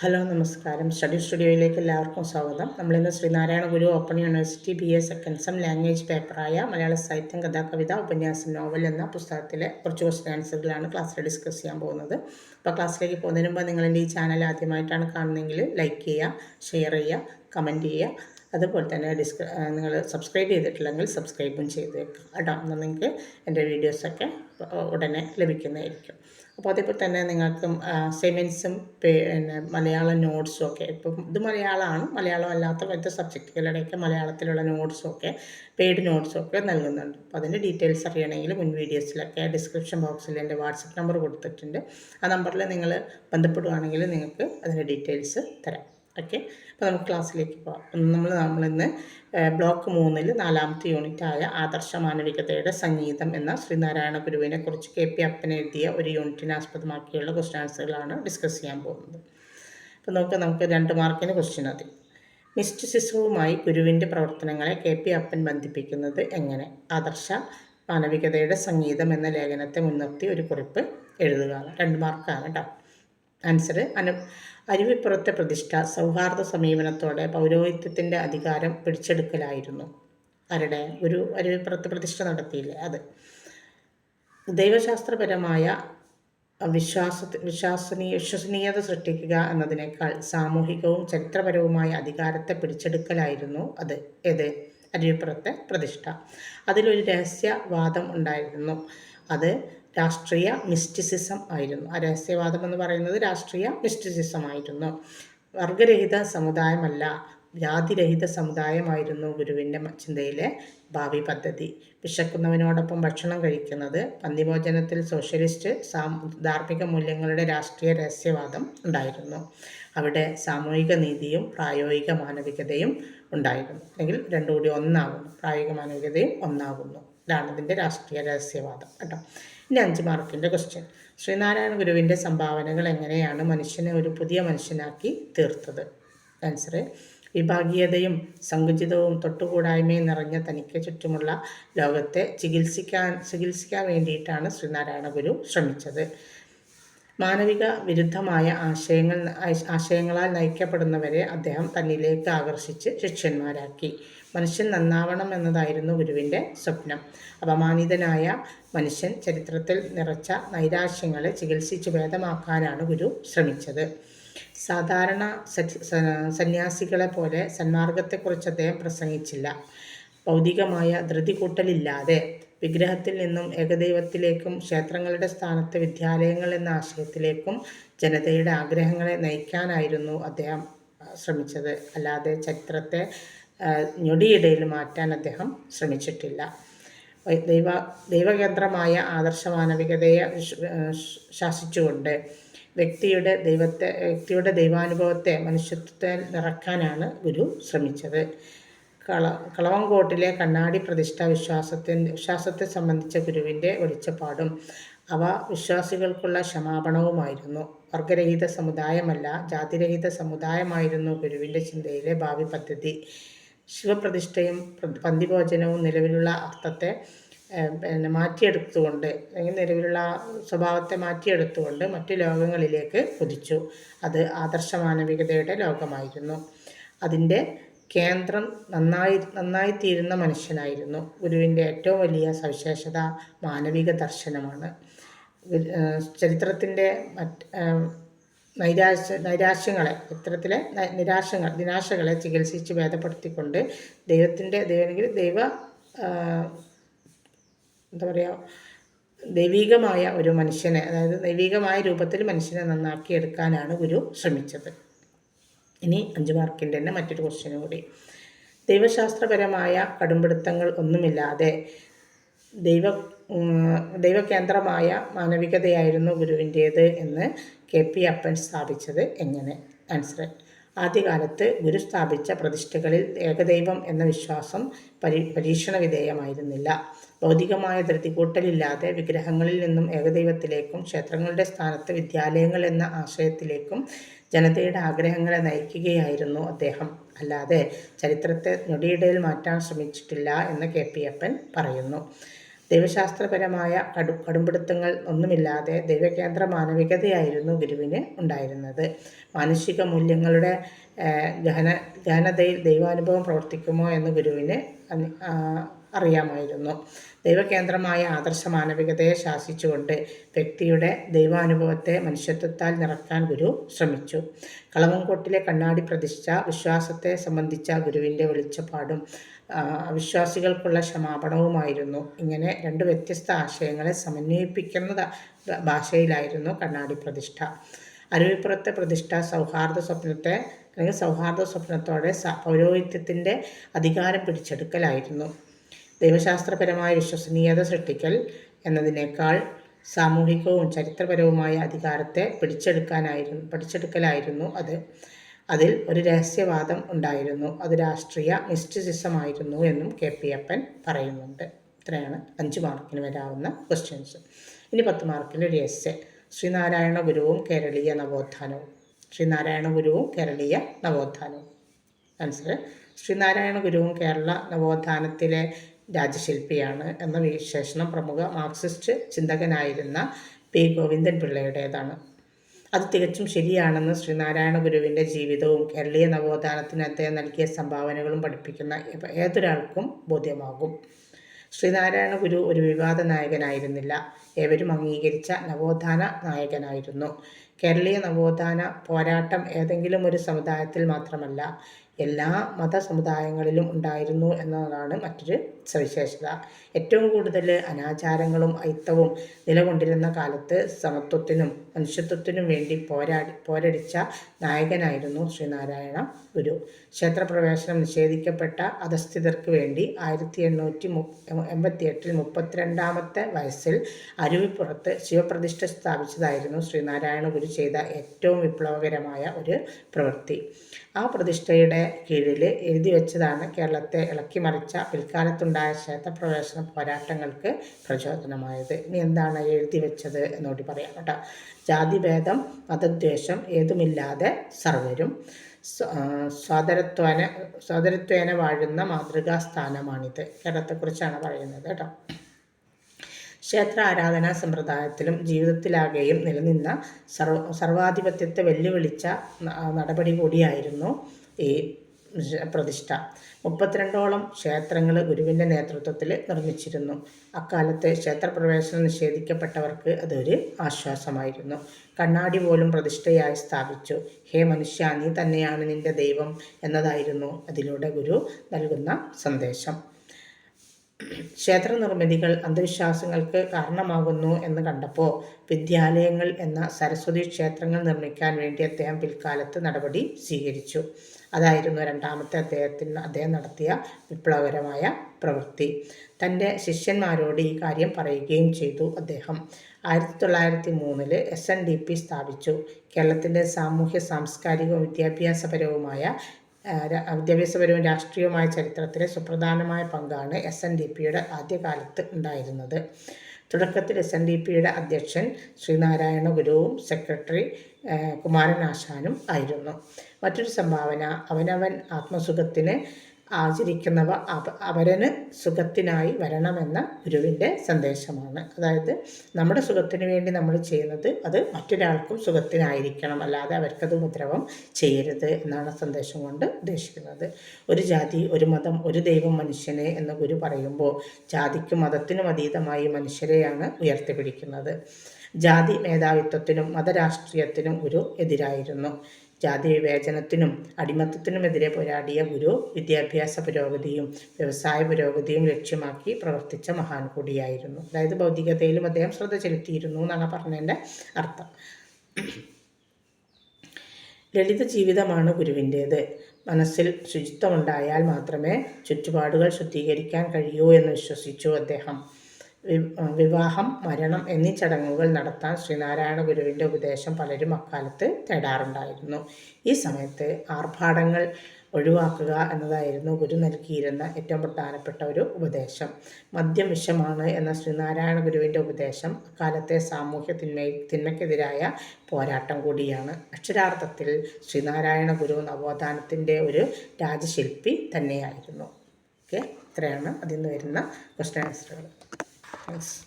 Hello നമസ്കാരം. Study സ്റ്റുഡിയോയിലേക്ക് എല്ലാവർക്കും സ്വാഗതം. നമ്മളിന്ന് Sreenarayana Guru open university B A second sem language പേപ്പറായ മലയാള സാഹിത്യം കഥാകവിത ഉപന്യാസം നോവൽ എന്ന പുസ്തകത്തിലെ കുറച്ച് ക്വസ്റ്റൻ ആൻസറുകളാണ് ക്ലാസ്സിൽ ഡിസ്കസ് ചെയ്യാൻ പോകുന്നത്. അപ്പോൾ ക്ലാസ്സിലേക്ക് പോകുന്നതിന് മുമ്പ് നിങ്ങളെന്റെ ഈ ചാനൽ ആദ്യമായിട്ടാണ് കാണുന്നതെങ്കിൽ ലൈക്ക് ചെയ്യുക ഷെയർ ചെയ്യുക കമന്റ് ചെയ്യുക. അതുപോലെ തന്നെ ഡിസ്ക്ര നിങ്ങൾ സബ്സ്ക്രൈബ് ചെയ്തിട്ടില്ലെങ്കിൽ സബ്സ്ക്രൈബും ചെയ്ത് വെക്കുക എന്നാൽ നിങ്ങൾക്ക് എന്റെ വീഡിയോസൊക്കെ ഉടനെ ലഭിക്കുന്നതായിരിക്കും. അപ്പോൾ അതേപോലെ തന്നെ നിങ്ങൾക്ക് സെമിൻസും പിന്നെ മലയാള നോട്ട്സും ഒക്കെ ഇപ്പം ഇത് മലയാളമാണ് മലയാളം അല്ലാത്ത മറ്റ് സബ്ജക്റ്റുകളുടെയൊക്കെ മലയാളത്തിലുള്ള നോട്ട്സും ഒക്കെ പെയ്ഡ് നോട്ട്സും ഒക്കെ നൽകുന്നുണ്ട്. അപ്പോൾ അതിന്റെ ഡീറ്റെയിൽസ് അറിയണമെങ്കിൽ മുൻ വീഡിയോസിലൊക്കെ ഡിസ്ക്രിപ്ഷൻ ബോക്സിൽ എന്റെ വാട്സപ്പ് നമ്പർ കൊടുത്തിട്ടുണ്ട്. ആ നമ്പറിൽ നിങ്ങൾ ബന്ധപ്പെടുകയാണെങ്കിൽ നിങ്ങൾക്ക് അതിന്റെ ഡീറ്റെയിൽസ് തരാം. ഓക്കെ. അപ്പോൾ നമുക്ക് ക്ലാസ്സിലേക്ക് പോകാം നമ്മൾ നമ്മളിന്ന് ബ്ലോക്ക് മൂന്നിൽ നാലാമത്തെ യൂണിറ്റായ ആദർശ മാനവികതയുടെ സംഗീതം എന്ന ശ്രീനാരായണ ഗുരുവിനെ കുറിച്ച് കെ പി അപ്പൻ എഴുതിയ ഒരു യൂണിറ്റിനെ ആസ്പദമാക്കിയുള്ള ക്വസ്റ്റ്യൻ ആൻസറുകളാണ് ഡിസ്കസ് ചെയ്യാൻ പോകുന്നത്. അപ്പോൾ നമുക്ക് നമുക്ക് രണ്ട് മാർക്കിന് ക്വസ്റ്റ്യൻ മതി. മിസ്റ്റിസിസവുമായി ഗുരുവിന്റെ പ്രവർത്തനങ്ങളെ കെ പി അപ്പൻ ബന്ധിപ്പിക്കുന്നത് എങ്ങനെ? ആദർശ മാനവികതയുടെ സംഗീതം എന്ന ലേഖനത്തെ മുൻനിർത്തി ഒരു കുറിപ്പ് എഴുതുക. രണ്ട് മാർക്കാണ് കേട്ടോ ആൻസർ അനു അരുവിപ്പുറത്തെ പ്രതിഷ്ഠ സൗഹാർദ്ദ സമീപനത്തോടെ പൗരോഹിത്യത്തിന്റെ അധികാരം പിടിച്ചെടുക്കലായിരുന്നു. ആരുടെ? ഒരു അരുവിപ്പുറത്ത് പ്രതിഷ്ഠ നടത്തിയില്ലേ? അത്. ദൈവശാസ്ത്രപരമായ വിശ്വാസ വിശ്വാസനീയ വിശ്വസനീയത സൃഷ്ടിക്കുക എന്നതിനേക്കാൾ സാമൂഹികവും ചരിത്രപരവുമായ അധികാരത്തെ പിടിച്ചെടുക്കലായിരുന്നു അത്. ഏത്? അരുവിപ്പുറത്തെ പ്രതിഷ്ഠ. അതിലൊരു രഹസ്യവാദം ഉണ്ടായിരുന്നു. അത് രാഷ്ട്രീയ മിസ്റ്റിസിസം ആയിരുന്നു. ആ രഹസ്യവാദം എന്ന് പറയുന്നത് രാഷ്ട്രീയ മിസ്റ്റിസിസം ആയിരുന്നു. വർഗരഹിത സമുദായമല്ല ജാതിരഹിത സമുദായമായിരുന്നു ഗുരുവിന്റെ ചിന്തയിലെ ഭാവി പദ്ധതി. വിശക്കുന്നവനോടൊപ്പം ഭക്ഷണം കഴിക്കുന്നത് പന്തിമോചനത്തിൽ സോഷ്യലിസ്റ്റ് സാ ധാർമ്മിക മൂല്യങ്ങളുടെ രാഷ്ട്രീയ രഹസ്യവാദം ഉണ്ടായിരുന്നു. അവിടെ സാമൂഹിക നീതിയും പ്രായോഗിക മാനവികതയും ഉണ്ടായിരുന്നു. അല്ലെങ്കിൽ രണ്ടുകൂടി ഒന്നാകുന്നു പ്രായോഗിക മാനവികതയും ഒന്നാകുന്നു ഇതാണ് ഇതിന്റെ രാഷ്ട്രീയ രഹസ്യവാദം കേട്ടോ. ഇനി അഞ്ച് മാർക്കിന്റെ ക്വസ്റ്റ്യൻ ശ്രീനാരായണ ഗുരുവിന്റെ സംഭാവനകൾ എങ്ങനെയാണ് മനുഷ്യനെ ഒരു പുതിയ മനുഷ്യനാക്കി തീർത്തത്? ആൻസർ വിഭാഗീയതയും സങ്കുചിതവും തൊട്ടുകൂടായ്മയും നിറഞ്ഞ തനിക്ക് ചുറ്റുമുള്ള ലോകത്തെ ചികിത്സിക്കാൻ ചികിത്സിക്കാൻ വേണ്ടിയിട്ടാണ് ശ്രീനാരായണ ഗുരു ശ്രമിച്ചത്. മാനവിക വിരുദ്ധമായ ആശയങ്ങൾ ആശയങ്ങളാൽ നയിക്കപ്പെടുന്നവരെ അദ്ദേഹം തന്നിലേക്ക് ആകർഷിച്ച് ശിഷ്യന്മാരാക്കി. മനുഷ്യൻ നന്നാവണം എന്നതായിരുന്നു ഗുരുവിന്റെ സ്വപ്നം. അപമാനിതനായ മനുഷ്യൻ ചരിത്രത്തിൽ നിറച്ച നൈരാശ്യങ്ങളെ ചികിത്സിച്ച് ഭേദമാക്കാനാണ് ഗുരു ശ്രമിച്ചത്. സാധാരണ സന്യാസികളെ പോലെ സന്മാർഗത്തെക്കുറിച്ച് അദ്ദേഹം പ്രസംഗിച്ചില്ല. ഭൗതികമായ ധൃതി കൂട്ടലില്ലാതെ വിഗ്രഹത്തിൽ നിന്നും ഏകദൈവത്തിലേക്കും ക്ഷേത്രങ്ങളുടെ സ്ഥാനത്ത് വിദ്യാലയങ്ങൾ എന്ന ആശയത്തിലേക്കും ജനതയുടെ ആഗ്രഹങ്ങളെ നയിക്കാനായിരുന്നു അദ്ദേഹം ശ്രമിച്ചത്. അല്ലാതെ ചരിത്രത്തെ ഞൊടിയിടയിൽ മാറ്റാൻ അദ്ദേഹം ശ്രമിച്ചിട്ടില്ല. ദൈവ ദൈവകേന്ദ്രമായ ആദർശ മാനവികതയെ ശാസിച്ചുകൊണ്ട് വ്യക്തിയുടെ ദൈവത്തെ വ്യക്തിയുടെ ദൈവാനുഭവത്തെ മനുഷ്യത്വത്തെ നിറക്കാനാണ് ഗുരു ശ്രമിച്ചത്. കള കളവങ്കോട്ടിലെ കണ്ണാടി പ്രതിഷ്ഠ വിശ്വാസത്തിന്റെ വിശ്വാസത്തെ സംബന്ധിച്ച ഗുരുവിന്റെ വെളിച്ചപ്പാടും അവ വിശ്വാസികൾക്കുള്ള ക്ഷമാപണവുമായിരുന്നു. വർഗരഹിത സമുദായമല്ല ജാതിരഹിത സമുദായമായിരുന്നു ഗുരുവിന്റെ ചിന്തയിലെ ഭാവി പദ്ധതി. ശിവപ്രതിഷ്ഠയും പന്തിഭോജനവും നിലവിലുള്ള അർത്ഥത്തെ പിന്നെ മാറ്റിയെടുത്തുകൊണ്ട് അല്ലെങ്കിൽ നിലവിലുള്ള സ്വഭാവത്തെ മാറ്റിയെടുത്തുകൊണ്ട് മറ്റു ലോകങ്ങളിലേക്ക് കുതിച്ചു. അത് ആദർശ മാനവികതയുടെ ലോകമായിരുന്നു. അതിന്റെ കേന്ദ്രം നന്നായി നന്നായിത്തീരുന്ന മനുഷ്യനായിരുന്നു. ഗുരുവിന്റെ ഏറ്റവും വലിയ സവിശേഷത മാനവിക ദർശനമാണ്. ചരിത്രത്തിന്റെ മറ്റ് നൈരാശ്യ നൈരാശ്യങ്ങളെ ചരിത്രത്തിലെ നിരാശങ്ങൾ നിരാശകളെ ചികിത്സിച്ച് ഭേദപ്പെടുത്തിക്കൊണ്ട് ദൈവത്തിന്റെ ദൈവമെങ്കിൽ ദൈവ എന്താ പറയുക ദൈവികമായ ഒരു മനുഷ്യനെ അതായത് ദൈവികമായ രൂപത്തിൽ മനുഷ്യനെ നന്നാക്കിയെടുക്കാനാണ് ഗുരു ശ്രമിച്ചത്. ഇനി അഞ്ച് മാർക്കിന്റെ തന്നെ മറ്റൊരു ക്വസ്റ്റ്യനും കൂടി. ദൈവശാസ്ത്രപരമായ കടുംപിടുത്തങ്ങൾ ഒന്നുമില്ലാതെ ദൈവ ദൈവകേന്ദ്രമായ മാനവികതയായിരുന്നു ഗുരുവിന്റേത് എന്ന് കെ പി അപ്പൻ സ്ഥാപിച്ചത് എങ്ങനെ? ആൻസർ ആദ്യകാലത്ത് ഗുരു സ്ഥാപിച്ച പ്രതിഷ്ഠകളിൽ ഏകദൈവം എന്ന വിശ്വാസം പരീ പരീക്ഷണ വിധേയമായിരുന്നില്ല ഭൗതികമായ ധൃതികൂട്ടലില്ലാതെ വിഗ്രഹങ്ങളിൽ നിന്നും ഏകദൈവത്തിലേക്കും ക്ഷേത്രങ്ങളുടെ സ്ഥാനത്ത് വിദ്യാലയങ്ങൾ എന്ന ആശയത്തിലേക്കും ജനതയുടെ ആഗ്രഹങ്ങളെ നയിക്കുകയായിരുന്നു അദ്ദേഹം. അല്ലാതെ ചരിത്രത്തെ ഞൊടിയിടയിൽ മാറ്റാൻ ശ്രമിച്ചിട്ടില്ല എന്ന് കെ. പി. അപ്പൻ പറയുന്നു. ദൈവശാസ്ത്രപരമായ കടു കടുംപിടുത്തങ്ങൾ ഒന്നുമില്ലാതെ ദൈവകേന്ദ്ര മാനവികതയായിരുന്നു ഗുരുവിന് ഉണ്ടായിരുന്നത്. മാനുഷിക മൂല്യങ്ങളുടെ ഗഹന ഗഹനതയിൽ ദൈവാനുഭവം പ്രവർത്തിക്കുമോ എന്ന് ഗുരുവിന് അറിയാമായിരുന്നു. ദൈവകേന്ദ്രമായ ആദർശ മാനവികതയെ ശാസിച്ചുകൊണ്ട് വ്യക്തിയുടെ ദൈവാനുഭവത്തെ മനുഷ്യത്വത്താൽ നിറക്കാൻ ഗുരു ശ്രമിച്ചു. കളവങ്കോട്ടിലെ കണ്ണാടി പ്രതിഷ്ഠ വിശ്വാസത്തെ സംബന്ധിച്ച ഗുരുവിന്റെ വെളിച്ചപ്പാടും വിശ്വാസികൾക്കുള്ള ക്ഷമാപണവുമായിരുന്നു. ഇങ്ങനെ രണ്ട് വ്യത്യസ്ത ആശയങ്ങളെ സമന്വയിപ്പിക്കുന്ന ഭാഷയിലായിരുന്നു കണ്ണാടി പ്രതിഷ്ഠ. അരുവിപ്പുറത്തെ പ്രതിഷ്ഠ സൗഹാർദ്ദ സ്വപ്നത്തെ അല്ലെങ്കിൽ സൗഹാർദ്ദ സ്വപ്നത്തോടെ പൗരോഹിത്യത്തിന്റെ അധികാരം പിടിച്ചെടുക്കലായിരുന്നു. ദൈവശാസ്ത്രപരമായ വിശ്വസനീയത സൃഷ്ടിക്കൽ എന്നതിനേക്കാൾ സാമൂഹികവും ചരിത്രപരവുമായ അധികാരത്തെ പിടിച്ചെടുക്കാനായിരുന്നു പിടിച്ചെടുക്കലായിരുന്നു അത്. അതിൽ ഒരു രഹസ്യവാദം ഉണ്ടായിരുന്നു. അത് രാഷ്ട്രീയ മിസ്റ്റിസിസമായിരുന്നു എന്നും കെ പി അപ്പൻ പറയുന്നുണ്ട്. ഇത്രയാണ്. അഞ്ച് മാർക്കിന് വരാവുന്ന ക്വസ്റ്റ്യൻസ് ഇനി പത്ത് മാർക്കിന്റെ ഒരു എസ് എ ശ്രീനാരായണ ഗുരുവും കേരളീയ നവോത്ഥാനവും. ശ്രീനാരായണ ഗുരുവും കേരളീയ നവോത്ഥാനവും. ആൻസർ ശ്രീനാരായണ ഗുരുവും കേരള നവോത്ഥാനത്തിലെ രാജശില്പിയാണ് എന്ന വിശേഷണം പ്രമുഖ മാർക്സിസ്റ്റ് ചിന്തകനായിരുന്ന പി. ഗോവിന്ദൻ പിള്ളയുടേതാണ്. അത് തികച്ചും ശരിയാണെന്ന് ശ്രീനാരായണ ഗുരുവിന്റെ ജീവിതവും കേരളീയ നവോത്ഥാനത്തിന് അദ്ദേഹം നൽകിയ സംഭാവനകളും പഠിപ്പിക്കുന്ന ഏതൊരാൾക്കും ബോധ്യമാകും. ശ്രീനാരായണ ഗുരു ഒരു വിവാദ നായകനായിരുന്നില്ല. ഏവരും അംഗീകരിച്ച നവോത്ഥാന നായകനായിരുന്നു. കേരളീയ നവോത്ഥാന പോരാട്ടം ഏതെങ്കിലും ഒരു സമുദായത്തിൽ മാത്രമല്ല എല്ലാ മതസമുദായങ്ങളിലും ഉണ്ടായിരുന്നു എന്നതാണ് മറ്റൊരു സവിശേഷത. ഏറ്റവും കൂടുതൽ അനാചാരങ്ങളും അയിത്തവും നിലകൊണ്ടിരുന്ന കാലത്ത് സമത്വത്തിനും മനുഷ്യത്വത്തിനും വേണ്ടി പോരാടി പോരടിച്ച നായകനായിരുന്നു ശ്രീനാരായണ ഗുരു. ക്ഷേത്രപ്രവേശനം നിഷേധിക്കപ്പെട്ട അധസ്ഥിതർക്ക് വേണ്ടി ആയിരത്തി എണ്ണൂറ്റി മു എൺപത്തി എട്ടിൽ മുപ്പത്തിരണ്ടാമത്തെ വയസ്സിൽ അരുവിപ്പുറത്ത് ശിവപ്രതിഷ്ഠ സ്ഥാപിച്ചതായിരുന്നു ശ്രീനാരായണ ഗുരു ചെയ്ത ഏറ്റവും വിപ്ലവകരമായ ഒരു പ്രവൃത്തി. ആ പ്രതിഷ്ഠയുടെ കീഴിൽ എഴുതി വെച്ചതാണ് കേരളത്തെ ഇളക്കി മറിച്ച പിൽക്കാലത്തുണ്ടായ ക്ഷേത്രപ്രവേശന പോരാട്ടങ്ങൾക്ക് പ്രചോദനമായത്. ഇനി എന്താണ് എഴുതി വെച്ചത് എന്നോട് പറയാം കേട്ടോ. ജാതിഭേദം മതദ്വേഷം ഏതുമില്ലാതെ സർവരും സ്വാതരത്വന സ്വാതരത്വേന വാഴുന്ന മാതൃകാ സ്ഥാനമാണിത് കേരളത്തെക്കുറിച്ചാണ് പറയുന്നത് കേട്ടോ. ക്ഷേത്ര ആരാധനാ സമ്പ്രദായത്തിലും ജീവിതത്തിലാകെയും നിലനിന്ന സർവ സർവാധിപത്യത്തെ വെല്ലുവിളിച്ച നടപടി കൂടിയായിരുന്നു ഈ പ്രതിഷ്ഠ. മുപ്പത്തിരണ്ടോളം ക്ഷേത്രങ്ങൾ ഗുരുവിന്റെ നേതൃത്വത്തിൽ നിർമ്മിച്ചിരുന്നു. അക്കാലത്ത് ക്ഷേത്രപ്രവേശനം നിഷേധിക്കപ്പെട്ടവർക്ക് അതൊരു ആശ്വാസമായിരുന്നു. കണ്ണാടി പോലും പ്രതിഷ്ഠയായി സ്ഥാപിച്ചു. ഹേ മനുഷ്യ നീ തന്നെയാണ് നിന്റെ ദൈവം എന്നതായിരുന്നു അതിലൂടെ ഗുരു നൽകുന്ന സന്ദേശം. ക്ഷേത്ര നിർമ്മിതികൾ അന്ധവിശ്വാസങ്ങൾക്ക് കാരണമാകുന്നു എന്ന് കണ്ടപ്പോൾ വിദ്യാലയങ്ങൾ എന്ന സരസ്വതി ക്ഷേത്രങ്ങൾ നിർമ്മിക്കാൻ വേണ്ടി അദ്ദേഹം പിൽക്കാലത്ത് നടപടി സ്വീകരിച്ചു. അതായിരുന്നു രണ്ടാമത്തെ അദ്ദേഹത്തിന് അദ്ദേഹം നടത്തിയ വിപ്ലവകരമായ പ്രവൃത്തി. തന്റെ ശിഷ്യന്മാരോട് ഈ കാര്യം പറയുകയും ചെയ്തു അദ്ദേഹം. ആയിരത്തി തൊള്ളായിരത്തി മൂന്നിൽ എസ് എൻ ഡി പി സ്ഥാപിച്ചു. കേരളത്തിന്റെ സാമൂഹ്യ സാംസ്കാരികവും വിദ്യാഭ്യാസപരവുമായ വിദ്യാഭ്യാസപരവും രാഷ്ട്രീയവുമായ ചരിത്രത്തിലെ സുപ്രധാനമായ പങ്കാണ് എസ് എൻ ഡി പിയുടെ ആദ്യകാലത്ത് ഉണ്ടായിരുന്നത്. തുടക്കത്തിൽ എസ് എൻ ഡി പിയുടെ അധ്യക്ഷൻ ശ്രീനാരായണ ഗുരുവും സെക്രട്ടറി കുമാരനാശാനും ആയിരുന്നു. മറ്റൊരു സംഭാവന അവനവൻ ആത്മസുഖത്തിന് ആചരിക്കുന്നവ അവരന് സുഖത്തിനായി വരണമെന്ന ഗുരുവിന്റെ സന്ദേശമാണ്. അതായത് നമ്മുടെ സുഖത്തിന് വേണ്ടി നമ്മൾ ചെയ്യുന്നത് അത് മറ്റൊരാൾക്കും സുഖത്തിനായിരിക്കണം. അല്ലാതെ അവർക്കത് ഉപദ്രവം ചെയ്യരുത് എന്നാണ് സന്ദേശം കൊണ്ട് ഉദ്ദേശിക്കുന്നത്. ഒരു ജാതി ഒരു മതം ഒരു ദൈവം മനുഷ്യനെ എന്ന് ഗുരു പറയുമ്പോൾ ജാതിക്കും മതത്തിനും അതീതമായി മനുഷ്യരെയാണ് ഉയർത്തിപ്പിടിക്കുന്നത്. ജാതി മേധാവിത്വത്തിനും മതരാഷ്ട്രീയത്തിനും ഗുരു എതിരായിരുന്നു. ജാതി വിവേചനത്തിനും അടിമത്തത്തിനുമെതിരെ പോരാടിയ ഗുരു വിദ്യാഭ്യാസ പുരോഗതിയും വ്യവസായ പുരോഗതിയും ലക്ഷ്യമാക്കി പ്രവർത്തിച്ച മഹാൻ കൂടിയായിരുന്നു. അതായത് ഭൗതികതയിലും അദ്ദേഹം ശ്രദ്ധ ചെലുത്തിയിരുന്നു എന്നാണ് പറഞ്ഞതിന്റെ അർത്ഥം. ലളിത ജീവിതമാണ് ഗുരുവിന്റേത്. മനസ്സിൽ ശുചിത്വമുണ്ടായാൽ മാത്രമേ ചുറ്റുപാടുകൾ ശുദ്ധീകരിക്കാൻ കഴിയൂ എന്ന് വിശ്വസിച്ചു അദ്ദേഹം. വിവാഹം മരണം എന്നീ ചടങ്ങുകൾ നടത്താൻ ശ്രീനാരായണ ഗുരുവിന്റെ ഉപദേശം പലരും അക്കാലത്ത് തേടാറുണ്ടായിരുന്നു. ഈ സമയത്ത് ആർഭാടങ്ങൾ ഒഴിവാക്കുക എന്നതായിരുന്നു ഗുരു നൽകിയിരുന്ന ഏറ്റവും പ്രധാനപ്പെട്ട ഒരു ഉപദേശം. മദ്യം വിഷമാണ് എന്ന ശ്രീനാരായണ ഗുരുവിന്റെ ഉപദേശം അക്കാലത്തെ സാമൂഹ്യ തിന്മ തിന്മയ്ക്കെതിരായ പോരാട്ടം കൂടിയാണ്. അക്ഷരാർത്ഥത്തിൽ ശ്രീനാരായണ ഗുരു നവോത്ഥാനത്തിന്റെ ഒരു രാജശില്പി തന്നെയായിരുന്നു. ഓക്കെ ഇത്രയാണ് അതിൽ നിന്ന് വരുന്ന ക്വസ്റ്റൻ ആൻസറുകൾ 还是。